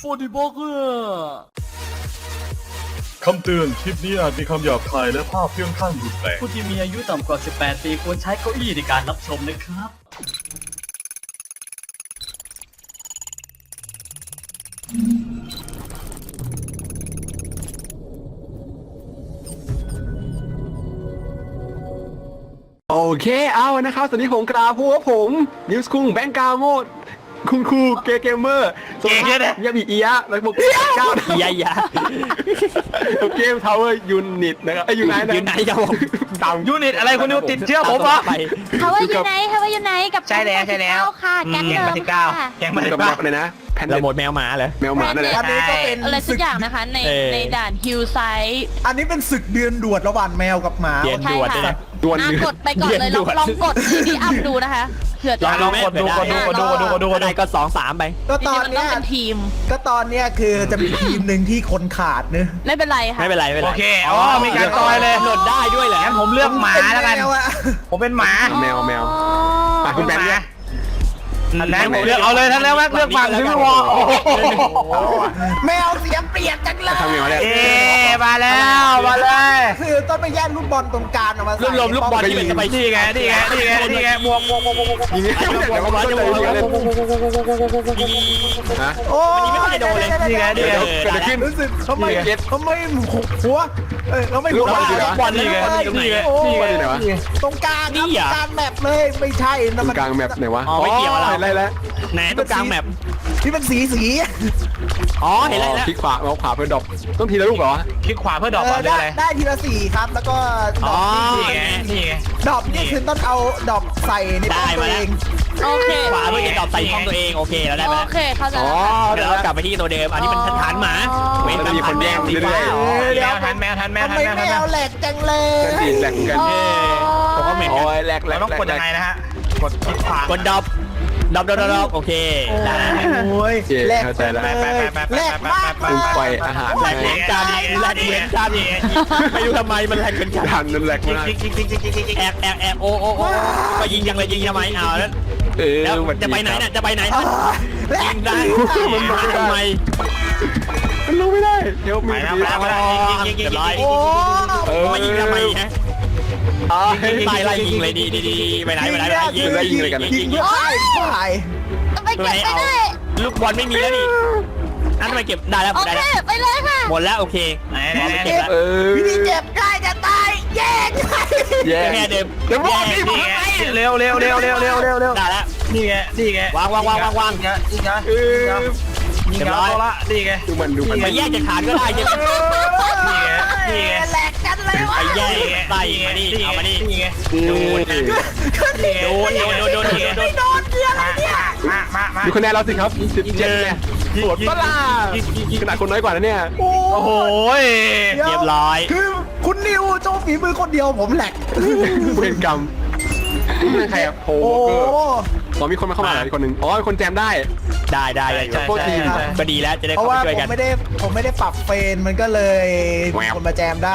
ฟอร์ดิบล็อกเคำเตือน คลิปนี้อาจมีคำหยาบคายและภาพเพื่องข้างรุนแรงผู้ที่มีอายุต่ำกว่า 18 ปีควรใช้เก้าอี้ในการรับชมนะครับ โอเคเอานะครับ สวัสดีผมกราพัวผม นิวส์คุงแบงค์กาโมด คุณครูเกมเมอร์เกย์เนี่ยมีเอียะแล้วบอกเอียะเก้าดาวยายเกมทาวเวอร์ยูนิตนะครับไอ้ยู่ไหนนะอยู่ไหนครับผมดาวยูนิตอะไรคุณนิวติดเชื่อผมเหรอ ไป เขาว่าอยู่ไหนเขาว่าอยู่ไหนกับใช่แล้วใช่แล้ว แก๊งเก้าค่ะแก๊งเดิเก้าแกงมาถึเก้าเลยนะ แพนเราเด็หมดแมวหมาเลย แมวหมานั่นละอันนี้ก็เป็นอะไรสักอย่างนะคะ ในในด่านฮิลไซด์อันนี้เป็นศึกเดือนดวดระหว่างแมวกับหมา เย็นดวดเลยนะ ดวนดกดไปก่อนเลยลองลองกดที่เอัพดูนะคะเผื่อลองกดดูกดดูกดดูกดดูกดดูกดดูก็สองสามไป ก็จตริองนๆมันต้อเนี้งยเป็นทีม ก็ตอนเนี้ยคือจะมีทีมหนึ่งที่คนขาดเนอะไม่เป็นไรค่ะ ไม่เป็นไรไม่เป็นไรโอเคอ๋อมีการซอยเลย หลดได้ด้วยเหรองั้นผมเลือกหมาแล้วกันผมเป็นหมาแมวแมวคุณแปมเลื ทันแรงเลือกเอาเลยท่านแล้วแม็กเลือกฝั่งที่ไม่วอโอ้โหแเสียงเปลี่ยนจังเลยเอมาแล้วมาเลยคือต้องไปแย่งลูกบอลตรงกลางออกมาลูกลมลูกบอลที่เป็นสไปที่ไงที่ไงที่ไงที่ไงมวงมวงมวงมวงมวงยิงไม่เข้าใจว่าจะโดนเลวโอ้ยไม่เข้าใจโวนเลยนี่ไงนี่ไงเกิวขึ้นรู้สึกเขาไม่เก็ตเขวไม่หัวเอ้ยเราไม่รู้ว่าบอลนี่ไงนี่ไงนี่ไงตรงกลางนี่อะกลางแมปเลยไม่ใช่นะมันกลางแมปไหนวะไม่เกี่ยวอะไรนแล้วเห็แล้วไหนตรงกลางแมปที่มันสีสีอ๋อเห็นแล้วแล้วคลิกขวาเอาขวาเพื่อดอกต้องทีละลูกเหรอคลิกขวาเพื่อดอกเหรอได้อะไรได้ทีละสีครับแล้วก็ดอกนี่ไง ดอกนี่คือต้องเอาดอกใส่ในป้อมตัวเองโอเค ขวาเพื่อจะดอกใส่ห้องตัวเองโอเคแล้วได้ไหมโอเค เข้าใจอ๋แล้วเดี๋ยวกลับไปที่ตัวเดิมอันนี้มันทันหมาเว้นมันมีคนแย่งดีฟ้าอ๋อแมวทันแมวทันแมวทำทันไมแมวทันแมแมววแหลกจังเลเพื่อนย ตีแหลกเหมือนกันเออผมก็เหม็นกัโอ้นยแหลกแหลเรากต้องกดยังไงนะฮะกดคลิกขวากดดรอป ดรอบดรอบดรอบโอเคได้โอ้ยแลกเข้าใแล้ว ไปไปไปไปแลกมากปรุไปอาหารแลกเหมือนกันแลกเหมือนกันไม่รู้ทำไมมันแลกเหมือนกันทันนั่นแหลกมากจริงจริงจริงจริงจริงจริงแอบแอบแอบโอ้โอ้โอ้มายิงยังเลยยิงทำไมอ้าวแล้วเออแล้วจะไปไหนน่ะจะไปไหนน่ะยิงได้มันมาทำไมมันรู้ไม่ได้ เดี๋ยวมีไปแล้วไปแล้วยิงยิงยิงยิโอ้มายิงทำไมฮะ ตายไล่ยิงเลยดีดีไปไหนไปไหนไปไยิงไล่ยิงเลยกันยิงเยตายทำไปเก็บไม่ได้ลูกบอลไม่มีแล้วนี่อันทำไปเก็บได้แล้วโอเคไปเลยค่ะหมดแล้วโอเคไหนไหนเก็บแล้วเออพี่เจ็บใกล้จะตายแย่แย่แค่เดิมเดี๋ยวพวกนี้มาไงเร็วเร็วเร็วเร็วเร็วเร็วเร็วได้แล้วนี่ไงนี่ไงวางวางวางวางวางนี่ไงนี่ไงนี่อยละนี่ไงดูมันดูมันมาแยกจากฐานก็ได้เช่ไหนี่ไงนี่ไง ไปแย่ไล่มานี่เอามานี่ไงโดนโดนโดนโดนโดนโดนโดนเยอนี่ยมามามาดูคะแนนเราสิครับสิบเจ็ดเนี่ยสวดปลาขนาดคนน้อยกว่านะเนี่ยโอ้โหเรียบร้อยคือคุณนิวโจฝีมือคนเดียวผมแหลกเวรกรรมใครอะโผล่ตอนมีคนมาเข้ามาอีกคนนึงอ๋อคนแจมได้ได้ได้พวกทีมก็ดีแล้วจะได้เข้ามาช่วยกันเพราะว่าผมไม่ได้ผมไม่ได้ปรับเฟนมันก็เลยคนมาแจมได้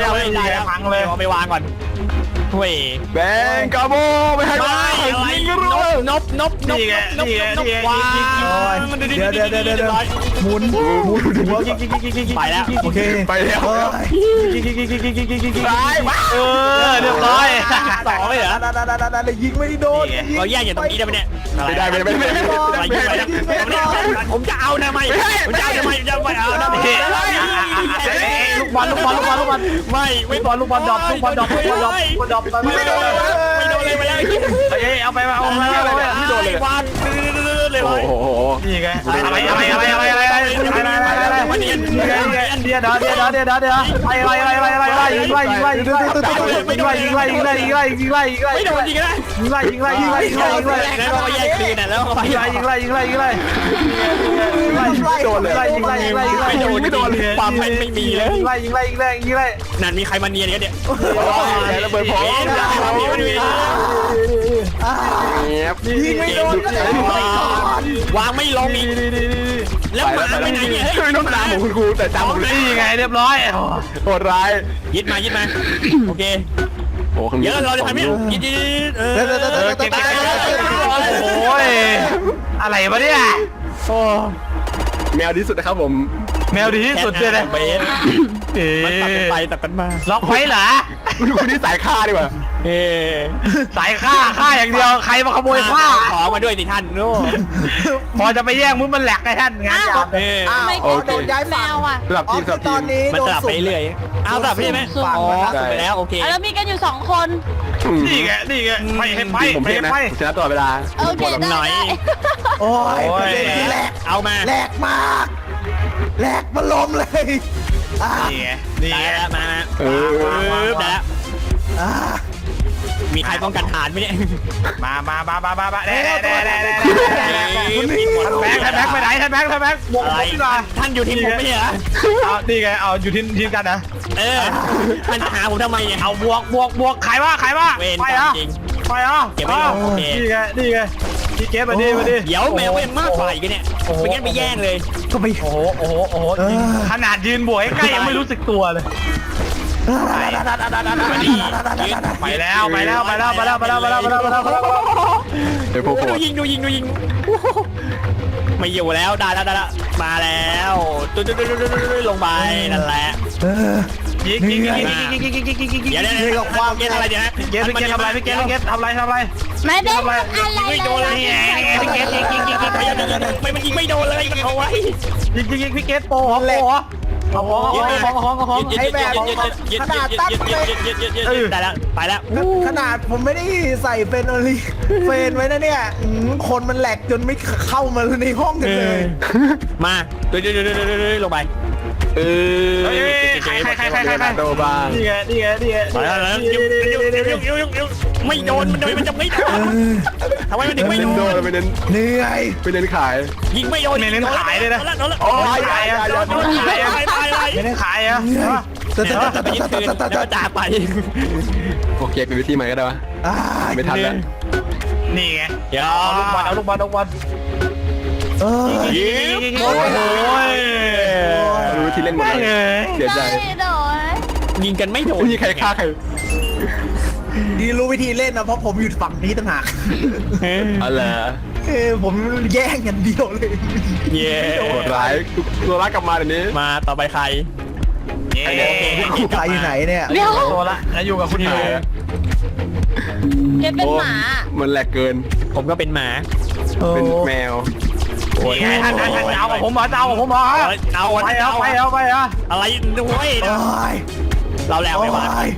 ไม่เอาไม่ได้แล้วพังเลยเอาไปวางก่อนเว้ยแบงกาโบไม่ให้ไม่อะไรยิงกันเลยน นบนบนบนบวางเดี๋ยวเดี๋ยวเดี๋ยวเดี๋ยวเดี๋ยวหมุนหมุนหัวไปแล้วโอเคไปแล้วเออตายว้าเออเรียบร้อยต่อไม่เหรอดาดาดาดาดายิงไม่โดนยิงเราแยกอย่างตรงนี้ได้ไหมเนี่ยไม่ได้ไม่ได้ไม่ได้ไม่ได้อะไรยิงไปแล้วผมจะเอานะไม่ผมจะเอาทำไมจะไม่เอานะลูกบอลลูกบอลลูกบอลลูกบอลไม่ไม่ลูกบอลลูกบอลดรอปลูกบอลดรอปลูกบอลดรอปลูกบอลดรอปไม่โดนเลยไม่โดนเลยไปเลยเอ้ยเอาไปเอาไปเอาไปไม่โดน เลยวางเลยโอ้โหนี่ไงอะไรอะไรอะไรอะไรอะไร ไวางไม่ลงอีก แล้วหมาไปไหนเนี่ยช่วยน้องตามของคุณครูแต่จำผมนี่ไงเรียบร้อยโหดร้ายยึดมายึดมาโอเคโอ้คำเยอะเราจะทำเนี่ยยึดยึดเออเก็บโอ้ยอะไรวะเนี่ยโอ้แมวที่สุดนะครับผม แมวดีที่สุดเลยนะเบสเอ๊มันตัดกันไปตัดกันมาล็อกไว้เหรอคุณครูนี่สายฆ่าดีกว่าเอสายฆ่าฆ่าอย่างเดียวใครมาขโมยฆ่าขอมาด้วยสิท่านโน่พอจะไปแย่งมุ้นมันแหลกไอ้ท่านงานจับเอออ้าวทำไมอ๋อโดนย้ายแมฝั่งวอะสลับอ๋อทีมสคืลัอบตทีอนมนี้มันโดนสลับสุ่ไปมเรื่อยเอาสลับใช่ไหมสุ่มอ๋อสลับไปแล้วโอเคอะแล้วมีกันอยู่สองคนนี่ไงนี่ไงไปให้ไปผมไปเท่นะไปผมชนะตลอดเวลาโอเคได้หน่อยได้โอ้ยโอ้ยแหลกเอามาแหลกมาก แหลกมันล้มเลยอ่านี่ไงนี่ได้ไงแล้วมาเออปึ๊บได้แล้วอ่ามีใครป้องกันฐานไหมเนี่ยมามามามามามาเด้เด้เด้เด้เด้คุณนี่หมดท่านแบงค์ท่านแบงค์ไปไหนท่านแบงค์ท่านแบงค์บวกอะไรผมดีกว่าท่านอยู่ทีมผมไม่ใช่เหรอเอานี่ไงเอาอยู่ทีมทีมกันนะเออท่านหาผมทำไมเนี่ยเอาบวกบวกบวกขายว่าขายว่าเวรไปกรรอะมจริงไปอะเก็บไว้ก่อนโอเคนี่ไงนี่ไง พี่เก็บมาดิมาดิ เดี๋ยวแมวยังมากกว่าอีกเนี่ยไม่งั้นไปแย่งเลยก็ไม่โอ้โหโอ้โหโอ้โหขนาดยืนบวกใกล้ๆยังไม่รู้สึกตัวเลยไปแล้วไปแล้วไปแล้วไปแล้วไปแล้วไปแล้วไปแล้วไปแล้วไปแล้วเดี๋ยวพวกโหดูดยิงดูยิงดูยิงไม่อยู่แล้วได้แล้วได้แล้วมาแล้วตุ๊ดตุ๊ดตุ๊ดตุ๊ดตุ๊ดลงไปนั่นแหละเออ ยิงยิงยิงยิงยิงยิงยิงยิงยิงยิงยิงเดี๋ยวเดี๋ยวเดี๋ยวความเกณฑ์อะไรเนี่ยเกมพี่เกมทำอะไรพี่เกมพี่เกมทำอะไรทำอะไรไม่ได้ทำอะไรทำอะไรไม่โดนเลยเลยพี่เกมยิงยิงยิงยิงไม่ไม่มันยิงไม่โดนเลยมันเอาไว้ยิงยิงยิงพี่เกมโปโปเอาของของของของของได้แล้วไปแล้วขนาดผมไม่ได้ใส่เป็นโอลิเฟนไว้นะเนี่ยอืมคนมันแหลกจนไม่เข้ามาในห้องกันเลย มาเดี๋ยวเดี๋ยวเดี๋ยวเดี๋ยวลงไป เออใครใครใครใครใครใครโดบ้างนี่ไงนี่ไงนี่ไงไปแล้วแล้วไม่โดนมันโดนมันจะไม่โดนทำไมมันถึงไม่โดนไปเน้นเหนื่อยไปเน้นขายยิงไม่โดนไม่เน้นขายเลยนะโอ้ยขายอะขายขายขายขายไม่ได้ขายอะแต่แต่แต่ไปยึดคืนแล้วจ่าไปโอเคเป็นวิธีใหม่ก็ได้วะไม่ทันแล้วนี่ไงเดี๋ยวเอาลูกบอลเอาลูกบอลเอาลูกบอล ยิงโอ้ยรู้วิธีเล่นหมดเลยเสียใจได้โดนยิงกันไม่โดนไม่มีใครฆ่าใครดีรู้วิธีเล่นนะเพราะผมอยู่ฝั่งนี้ต่างหากอะไรเออผมแย่งอย่างเดียวเลยเย่โหดร้ายตัวรักกลับมาเดี๋ยวนี้มาต่อไปใครเย้คู่ใครอยู่ไหนเนี่ยเดี๋ยวตัวละแล้วอยู่กับคุณอยู่เกดเป็นหมามันแหลกเกิน ผมก็เป็นหมาเป็นแมว นี่ไงท่านท่านท่านเอากับผมเหรอจะเอากับผมเหรอเอาไปเอาไปเอาไปอะอะไรด้วยโอ้ยเราแล้วโอ้ไม่ว่าย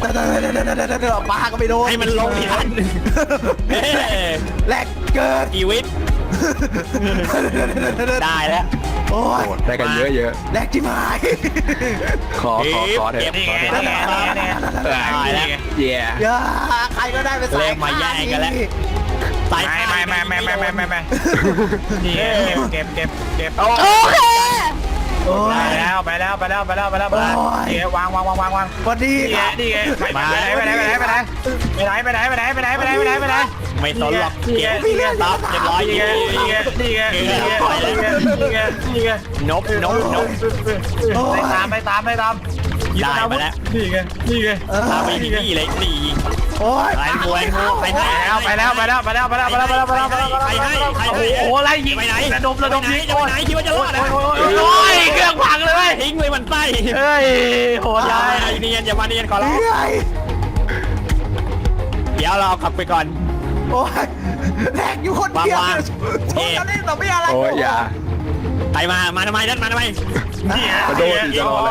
แต่แต่แต่แต่แต่แต่แต่ปลาก็ไม่โดนให้มันลงที่ทันแหลกเกิดชีวิตได้แล้วโอ้ยได้กันเยอะเยอะแหลกจิ๋มหายขอขอขอเถเก็บอะนี่ไงขอนี่เถไงอะนี่ไงตายแล้วเย่อย่าใครก็ได้ไปสายเริ่มมาแย่งกันแล้ว ตายไม่ไม่ไม่ไม่ไม่ไม่ไม่ไม่นี่ไงเก็บเก็บเก็บเก็บโอเคโอ้ไปยแล้วไปแล้วไปแล้วไปแล้วไปแล้วไปแล้วนี่ไงวางวางวางวางวางวันนี้นี่ไงนี่ไงไปไหนไปไหนไปไหนไปไหนไปไหนไปไหนไปไหนไปไหนไปไหนไปไหนไปไหนไม่สนหรอกเก็ไงบนี่ไงตับเรียบร้อยนี่นี่ไงไงนี่ไงนี่ไงนี่ไงนี่ไงนี่ไงนี่ไงนบนบนบ ไปตามไปตามไปตาม ได้มาแล้วนี่ไงนี่ไงตามไปที่นี่เลยนี่โอ้ยไปมวยไปไหนไปแล้วไปแล้วไปแล้วไปแล้วไปแล้วไปแล้วไปแล้วไปแล้วไปแล้วใครให้ใครให้โอ้โหไล่ยิงไปไหนระดมระดมยิงจะไปไหนคิดว่าจะรอดนะโอ้ยเครื่องพังเลยทิ้งเลยมันไส้เฮ้ยโหดอย่าร้ายเนียนอย่ามาเนียนขอร้องเหนื่อยเดี๋ยวเราขับไปก่อนโอ้ยแหลกอยู่คนเดียววางชนกันเล่นเราไม่อะไรโอ้ยอย่าไปมา มาทำไมนั่นมาทำไมกระโดดจะรออะไร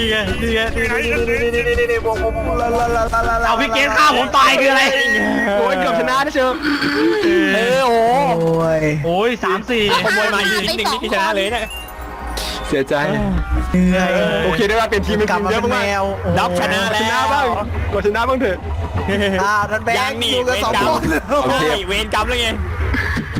นี่ไงนี่ไงนี่ไงนี่ไงนี่ไงนี่ไลาลาลาลาลาเอาพี่เกสฆ่าผมตายคืออะไรโอ้ยเกือบชนะนะเชิงเออโอ้โอ้ยโอ้ยสามสี่ขโมยมาอีกนิดนึ่งนี่ชนะเลยเนี่ยเสียใจเหนื่อยโอเคได้ว่าเป็นทีมเป็นทีมเยอะมากดับชนะแล้วชนะบ้างกดชนะบ้างเถอะอ่าท่านแบงค์อยู่กันสองคนโอเคเวนกรรมแล้วไง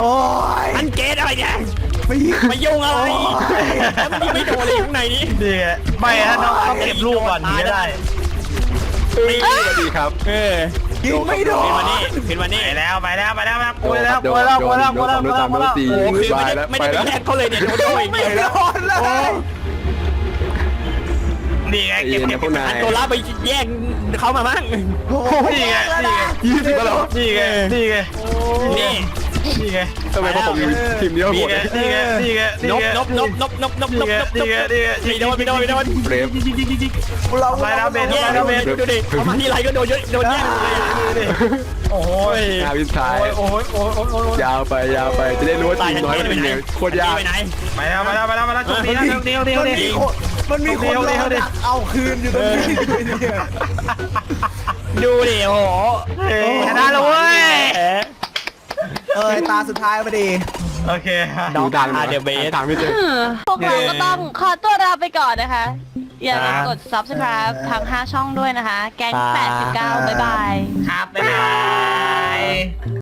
โอ้ยอันเกตอะไรเนี่ยไม่มายุ่งอะไรแล้วมันยิงไม่โดนเลยข้างในนี้นี่ไม่ท่านต้องเก็บลูกก่อนถึงจะได้นี่ดีครับ เออยิงไม่โดขึ้นนมานี่ขึ้นมาไปนี่แล้วไปแล้วไปแล้วไปแล้วกลัวแล้วกลัวแล้วกลัวแล้วกลัวแล้วกลัวแล้วกลัวแล้วตีโอ้คือไม่บายได้แล้วไม่ไปได้ไปแล้วแยกเขาเลยเนี่ยโดนโดนไม่อย่างโดเดียวนเลยนี่ไงเก็บเย็นเก็บนะพวกนายอันโดนลาไปแย่งเขามามั้งนี่ไงนี่ไงยี่สิบแล้วเหรอนี่ไงนี่ไงนี่ นี่ไงทำไมพวกผมทีมเดียวหมนี่ดไงนี่ไงนี่ไงนบนบนบนบนบนบนบนี่ไงนี่ไงมีโดนมีโดนมีโดนเบรฟเราไปแล้วเบนไปแย่แล้เราวเบเวนนดูดิเอามาที่ไรก็โดนเยอะโดนแย่เลยโอ้ยนาวินทายโอ้ยโอ้ยโอ้ยโอ้ยยาวไปยาวไปจะได้รู้ว่าตายทีมกันน้อยมันเป็นยังไงโคตรยากไปไหนไปแล้วไปแล้วไปแล้วไปแล้วจุดนี้แล้วเดียวเดียวมันเดีมียว คนมันมีคนรอดักเอาคืนอยู่ตรงนี้ดูดิโอ้โหชนะแลย เออตาสุดท้ายพอดีโอเคดูทางอาเดเบสทางไม่เจอ พวกเราก็ต้องขอตัวลาไปก่อนนะคะ อย่าลืมกด subscribe ทั้ง 5 ช่องด้วยนะคะ แก๊ง89 บ๊ายบาย ครับ บ๊ายบาย